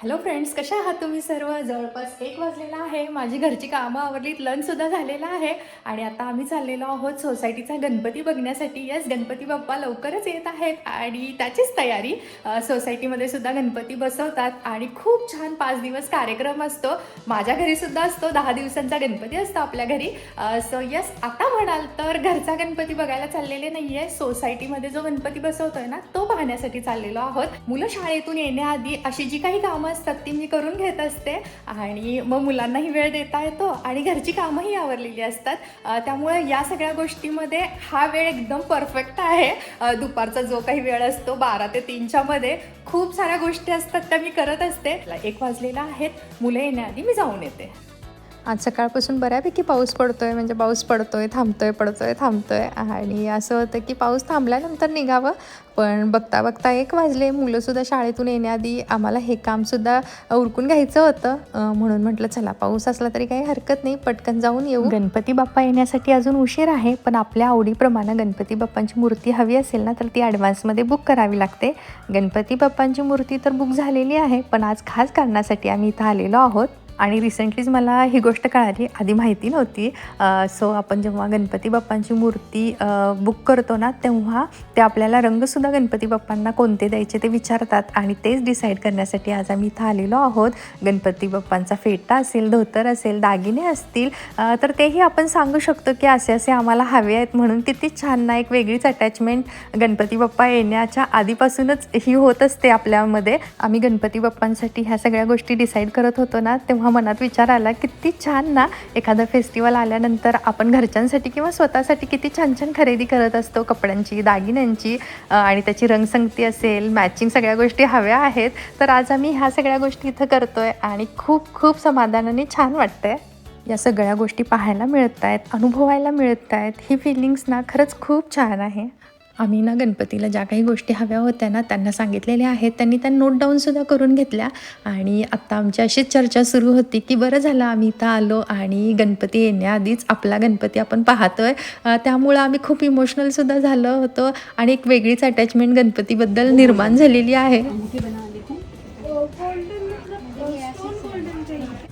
Hello friends कशा आहात तुम्ही सर्व? जवळपास एक वाजलेला आहे. माझी घरची कामं आवडलीत लंचसुद्धा झालेला आहे. आणि आता आम्ही चाललेलो आहोत सोसायटीचा गणपती बघण्यासाठी. यस गणपती बाप्पा लवकरच येत आहेत. आणि त्याचीच तयारी. सोसायटीमध्ये सुद्धा गणपती बसवतात. आणि खूप छान पाच दिवस कार्यक्रम असतो. माझ्या घरीसुद्धा असतो. दहा दिवसांचा गणपती असतो आपल्या घरी. सो यस आता म्हणाल तर घरचा गणपती बघायला चाललेले नाही आहे सोसायटीमध्ये जो गणपती बसवतोय ना तो पाहण्यासाठी चाललेलो आहोत. मुलं शाळेतून येण्याआधी अशी जी काही कामं असतात ती मी करून घेत असते. आणि मग मुलांनाही वेळ देता येतो आणि घरची कामंही आवरलेली असतात. त्यामुळे या सगळ्या गोष्टीमध्ये हा वेळ एकदम परफेक्ट आहे. दुपारचा जो काही वेळ असतो बारा ते तीनच्या मध्ये खूप साऱ्या गोष्टी असतात त्या मी करत असते. एक वाजलेला आहेत. मुलं येण्याआधी मी जाऊन येते. आज सकाळपासून बऱ्यापैकी पाऊस पडतोय म्हणजे पाऊस पडतोय थांबतोय पडतोय थांबतोय. आणि असं होतं की पाऊस थांबल्यानंतर निघावं पण बघता बघता एक वाजले मुलंसुद्धा शाळेतून येण्याआधी आम्हाला हे कामसुद्धा उरकून घ्यायचं होतं. म्हणून म्हटलं चला पाऊस असला तरी काही हरकत नाही पटकन जाऊन येऊ. गणपती बाप्पा येण्यासाठी अजून उशीर आहे पण आपल्या आवडीप्रमाणे गणपती बाप्पांची मूर्ती हवी असेल ना तर ती ॲडव्हान्समध्ये बुक करावी लागते. गणपती बाप्पांची मूर्ती तर बुक झालेली आहे पण आज खास कारणासाठी आम्ही इथं आलेलो आहोत. आणि रिसेंटलीच मला ही गोष्ट कळाली. आधी माहिती नव्हती. सो आपण जेव्हा गणपती बाप्पांची मूर्ती बुक करतो ना तेव्हा ते आपल्याला रंगसुद्धा गणपती बाप्पांना कोणते द्यायचे ते विचारतात. आणि तेच डिसाईड करण्यासाठी आज आम्ही इथं आलेलो आहोत. गणपती बाप्पांचा फेटा असेल धोतर असेल दागिने असतील तर तेही आपण सांगू शकतो की असे असे आम्हाला हवे आहेत म्हणून किती छान ना एक वेगळीच अटॅचमेंट गणपती बाप्पा येण्याच्या आधीपासूनच ही होत असते आपल्यामध्ये. आम्ही गणपती बाप्पांसाठी ह्या सगळ्या गोष्टी डिसाईड करत होतो ना तेव्हा मनात विचार आला किती छान ना. एखादं फेस्टिवल आल्यानंतर आपण घरच्यांसाठी किंवा स्वतःसाठी किती छान छान खरेदी करत असतो कपड्यांची दागिन्यांची आणि त्याची रंगसंगती असेल मॅचिंग सगळ्या गोष्टी हव्या आहेत. तर आज आम्ही ह्या सगळ्या गोष्टी इथं करतो आहे आणि खूप खूप समाधानाने छान वाटतंय. या सगळ्या गोष्टी पाहायला मिळत आहेत अनुभवायला मिळत आहेत ही फिलिंग्स ना खरंच खूप छान आहे. आम्ही ना गणपतीला ज्या काही गोष्टी हव्या होत्या ना त्यांना सांगितलेल्या आहेत. त्यांनी त्या नोट डाऊनसुद्धा करून घेतल्या. आणि आत्ता आमची अशीच चर्चा सुरू होती की बरं झालं आम्ही इथं आलो आणि गणपती येण्याआधीच आपला गणपती आपण पाहतोय. अं, त्यामुळं आम्ही खूप इमोशनलसुद्धा झालं होतं आणि एक वेगळीच अटॅचमेंट गणपतीबद्दल निर्माण झालेली आहे.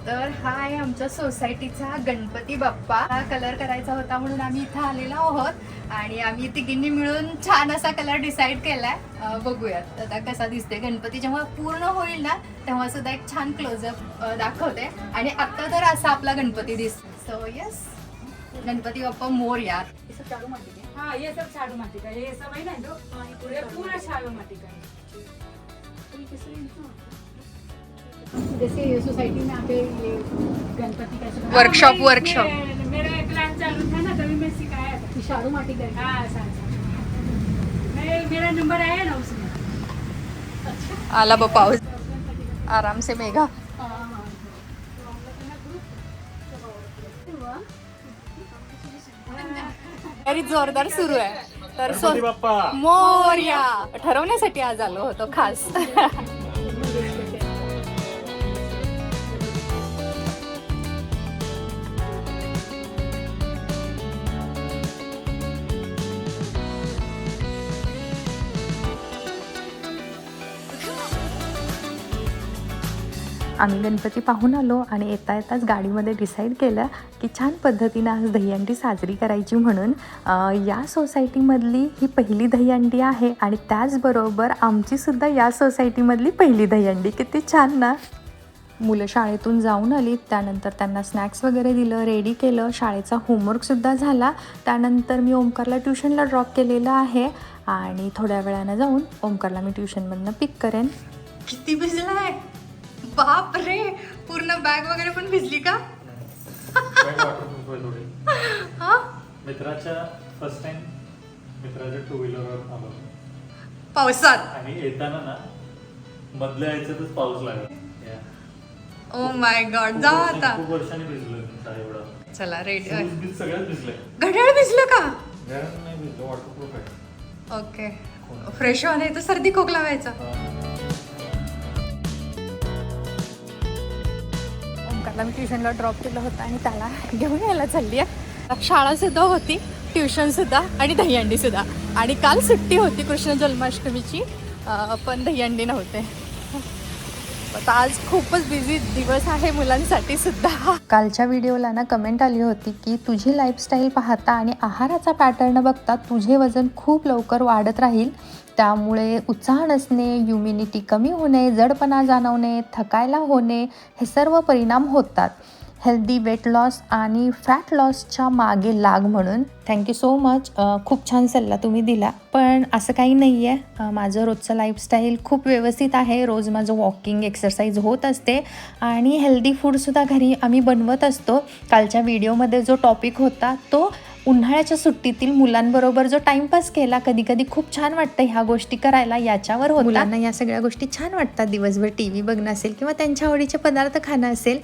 तर हा आहे आमच्या सोसायटीचा गणपती बाप्पा. हा कलर करायचा होता म्हणून आम्ही इथं आलेलो आहोत. आणि आम्ही तिघींनी मिळून छान असा कलर डिसाईड केलाय. बघूयात. आता कसा दिसते गणपती? जेव्हा पूर्ण होईल ना तेव्हा सुद्धा एक छान क्लोजअप दाखवते. आणि आता तर असा आपला गणपती दिसतो सो यस गणपती बाप्पा मोर यार. हाँ ये सब झाड़ू माटी का ये सब है ना जो? पूरा झाड़ू माटी का जैसे सोसाइटी में आके ये गणपति का सब- Workshop, मैं- workshop. मैं- मेरा एक क्लास चालू था ना तभी मैं सिखाया था झाड़ू माटी का हाँ साथ साथ मैं मेरा नंबर आया ना उसमें। आला ब पाऊस आराम से मेघा। तरी जोरदार सुरू आहे. तर सो मोर्या. ठरवण्यासाठी आज आलो होतो खास. आम्ही गणपती पाहून आलो आणि येता येताच गाडीमध्ये डिसाईड केलं की छान पद्धतीनं आज दहीहंडी साजरी करायची म्हणून या सोसायटीमधली ही पहिली दहीहंडी आहे आणि त्याचबरोबर आमचीसुद्धा या सोसायटीमधली पहिली दहीहंडी. किती छान ना? मुलं शाळेतून जाऊन आली त्यानंतर त्यांना स्नॅक्स वगैरे दिलं रेडी केलं शाळेचा होमवर्कसुद्धा झाला. त्यानंतर मी ओमकारला ट्युशनला ड्रॉप केलेलं आहे आणि थोड्या वेळानं जाऊन ओमकारला मी ट्युशनमधनं पिक करेन. किती भिजलाय? बाप रे पूर्ण बॅग वगैरे पण भिजली का? हा? मित्राच्या फर्स्ट टाइम मित्राच्या टू व्हीलरवर आलो. पावसात? आणि येताना ना मधल्या ह्याच्यातच पाऊस लागला. ओ माय गॉड जा आता. खूप वर्षांनी काय एवढा. चला रेडी सगळ्यात भिजलंय घड्याळ भिजलं का? घरात नाही भिजलं वॉटरप्रूफ आहे. ओके फ्रेश होणे तर सर्दी खोकला व्हायचा. ओमकारला मी ट्युशनला ड्रॉप केलं होतं आणि त्याला घेऊन यायला चालली आहे. शाळासुद्धा होती ट्युशनसुद्धा आणि दहीहंडीसुद्धा आणि काल सुट्टी होती कृष्ण जन्माष्टमीची पण दहीहंडी नव्हते. आता आज खूपच बिझी दिवस आहे मुलांसाठी सुद्धा. कालच्या व्हिडिओला ना कमेंट आली होती की तुझी लाईफस्टाईल पाहता आणि आहाराचा पॅटर्न बघता तुझे वजन खूप लवकर वाढत राहील. त्यामुळे उत्साह नसणे युमिनिटी कमी होणे जडपणा जाणवणे थकायला होणे हे सर्व परिणाम होतात. हेल्दी वेट लॉस आणि फॅट लॉसच्या मागे लाग म्हणून. थँक्यू सो मच खूप छान सल्ला तुम्ही दिला. पण असं काही नाही आहे माझं रोजचं लाईफस्टाईल खूप व्यवस्थित आहे. रोज माझं वॉकिंग एक्सरसाइज होत असते. आणि हेल्दी फूडसुद्धा घरी आम्ही बनवत असतो. कालच्या व्हिडिओमध्ये जो टॉपिक होता तो उन्हाळ्याच्या सुट्टीतील मुलांबरोबर जो टाइमपास केला कधी कधी खूप छान वाटतं ह्या गोष्टी करायला. याच्यावर होता. मुलांना या सगळ्या गोष्टी छान वाटतात दिवसभर टी व्ही बघणं असेल किंवा त्यांच्या आवडीचे पदार्थ खाणं असेल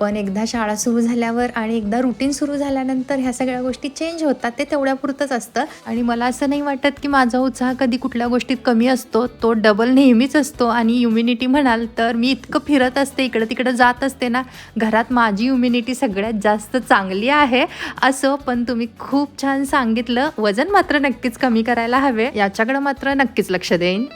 पण एकदा शाळा सुरू झाल्यावर आणि एकदा रुटीन सुरू झाल्यानंतर ह्या सगळ्या गोष्टी चेंज होतात ते तेवढ्यापुरतंच असतं. आणि मला असं नाही वाटत की माझा उत्साह कधी कुठल्या गोष्टीत कमी असतो. तो डबल नेहमीच असतो आणि इम्युनिटी म्हणाल तर मी इतकं फिरत असते इकडं तिकडं जात असते ना घरात माझी इम्युनिटी सगळ्यात जास्त चांगली आहे असं. पण तुम्ही खूप छान सांगितलं. वजन मात्र नक्कीच कमी करायला हवे. याच्याकडे मात्र नक्कीच लक्ष देईन.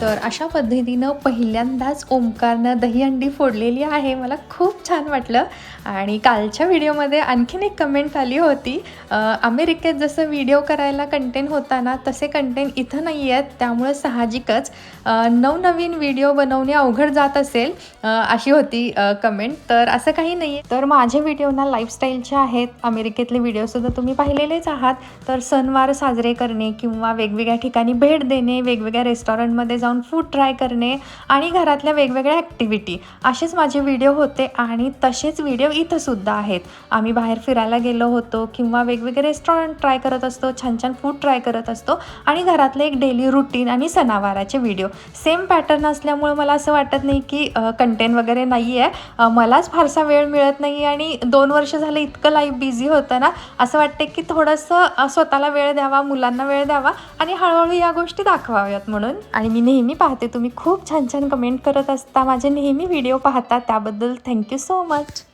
तर अशा पद्धतीनं पहिल्यांदाच ओमकारनं दहीहंडी फोडलेली आहे. मला खूप छान वाटलं. आणि कालच्या व्हिडिओमध्ये आणखीन एक कमेंट आली होती. अमेरिकेत जसं व्हिडिओ करायला कंटेंट होता ना तसे कंटेंट इथं नाही आहेत त्यामुळे साहजिकच नवनवीन व्हिडिओ बनवणे अवघड जात असेल अशी होती कमेंट तर असं काही नाही आहे तर माझे व्हिडिओ ना लाईफस्टाईलचे आहेत. अमेरिकेतले व्हिडिओसुद्धा तुम्ही पाहिलेलेच आहात. तर सणवार साजरे करणे किंवा वेगवेगळ्या ठिकाणी भेट देणे वेगवेगळ्या रेस्टॉरंटमध्ये जाऊन फूड ट्राय करणे आणि घरातल्या वेगवेगळ्या ॲक्टिव्हिटी असेच माझे व्हिडिओ होते आणि तसेच व्हिडिओ इथंसुद्धा आहेत. आम्ही बाहेर फिरायला गेलो होतो किंवा वेगवेगळे रेस्टॉरंट ट्राय करत असतो छान छान फूड ट्राय करत असतो आणि घरातलं एक डेली रुटीन आणि सणावाराचे व्हिडिओ सेम पॅटर्न असल्यामुळे मला असं वाटत नाही की कंटेंट वगैरे नाही आहे मलाच फारसा वेळ मिळत नाही आणि दोन वर्ष झालं इतकं लाईफ बिझी होतं ना असं वाटतं की थोडंसं स्वतःला वेळ द्यावा मुलांना वेळ द्यावा आणि हळूहळू या गोष्टी दाखवाव्यात म्हणून. आणि मी नेहमी पाहते. तुम्ही खूप छान छान कमेंट करत असता. माझे नेहमी व्हिडिओ पाहता. त्याबद्दल थँक्यू सो मच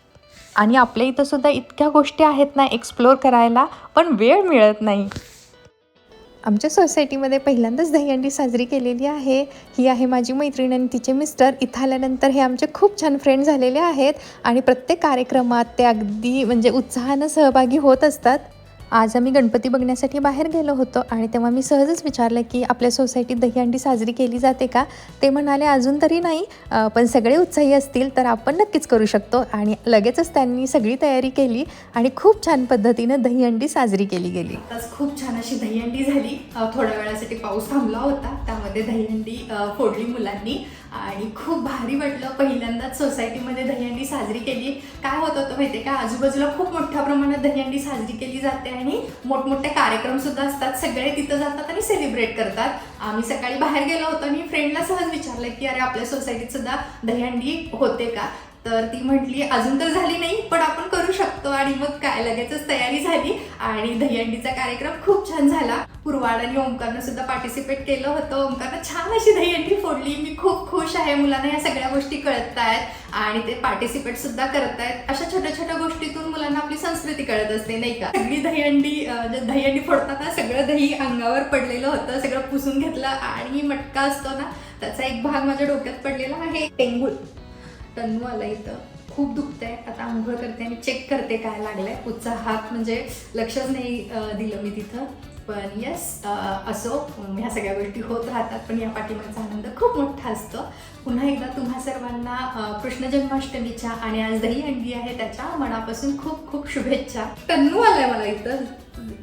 आणि आपल्या इथं सुद्धा इतक्या गोष्टी आहेत ना एक्सप्लोअर करायला पण वेळ मिळत नाही. आमच्या सोसायटीमध्ये पहिल्यांदाच दहीहंडी साजरी केलेली आहे. ही आहे माझी मैत्रीण आणि तिचे मिस्टर इथं आल्यानंतर हे आमचे खूप छान फ्रेंड झालेले आहेत. आणि प्रत्येक कार्यक्रमात ते अगदी म्हणजे उत्साहानं सहभागी होत असतात. आज आम्ही गणपती बघण्यासाठी बाहेर गेलो होतो आणि तेव्हा मी सहजच विचारलं की आपल्या सोसायटीत दहीहंडी साजरी केली जाते का? ते म्हणाले अजून तरी नाही. पण सगळे उत्साही असतील तर आपण नक्कीच करू शकतो. आणि लगेचच त्यांनी सगळी तयारी केली आणि खूप छान पद्धतीनं दहीहंडी साजरी केली गेली. खूप छान अशी दहीहंडी झाली. थोड्या वेळासाठी पाऊस थांबला होता. त्यामध्ये दहीहंडी फोडली मुलांनी. आणि खूप भारी वाटलं. पहिल्यांदाच सोसायटीमध्ये दहीहंडी साजरी केली. काय होत होतं माहिती का? आजूबाजूला खूप मोठ्या प्रमाणात दहीहंडी साजरी केली जाते आणि मोठमोठे कार्यक्रम सुद्धा असतात. सगळे तिथं जातात आणि सेलिब्रेट करतात. आम्ही सकाळी बाहेर गेलो होतो आणि फ्रेंडला सहज विचारलं की अरे आपल्या सोसायटीत सुद्धा दहीहंडी होते का? तर ती म्हटली अजून तर झाली नाही पण आपण करू शकतो. आणि मग काय लगेचच तयारी झाली. आणि दहीहंडीचा कार्यक्रम खूप छान झाला. पुरवाड आणि ओंकारनं सुद्धा पार्टिसिपेट केलं होतं. ओंकारनं छान अशी दहीहंडी फोडली. मी खूप खुश आहे मुलांना या सगळ्या गोष्टी कळत आहेत आणि ते पार्टिसिपेट सुद्धा करत आहेत अशा छोट्या छोट्या गोष्टीतून मुलांना आपली संस्कृती कळत असते नाही का? सगळी दहीहंडी दहीहंडी फोडताना सगळं दही अंगावर पडलेलं होतं सगळं पुसून घेतलं. आणि मटका असतो ना त्याचा एक भाग माझ्या डोक्यात पडलेला आहे. टेंगूळ. तन्नू आला इथं. खूप दुखतंय. आता आंघोळ करते आणि चेक करते काय लागलंय. उत्साहात म्हणजे लक्षच नाही दिलं मी तिथं. पण येस असो ह्या सगळ्या गोष्टी होत राहतात पण या पाठीमागचा आनंद खूप मोठा असतो. पुन्हा एकदा तुम्हा सर्वांना कृष्ण जन्माष्टमीच्या आणि आज दही अंडी आहे त्याच्या मनापासून खूप खूप शुभेच्छा. तन्नू आलाय मला इथं.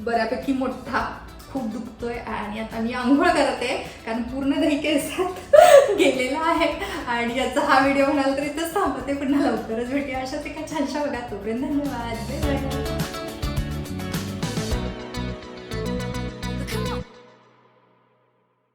बऱ्यापैकी मोठा. खूप दुखतोय आणि आता मी आंघोळ करते कारण पूर्ण दही केसात गेलेला आहे. आणि याचा हा व्हिडिओ म्हणाल तर इथंच थांबते पुन्हा लवकरच भेटूया. अशा ते काय छानशा बघा. तोपर्यंत धन्यवाद. Bye bye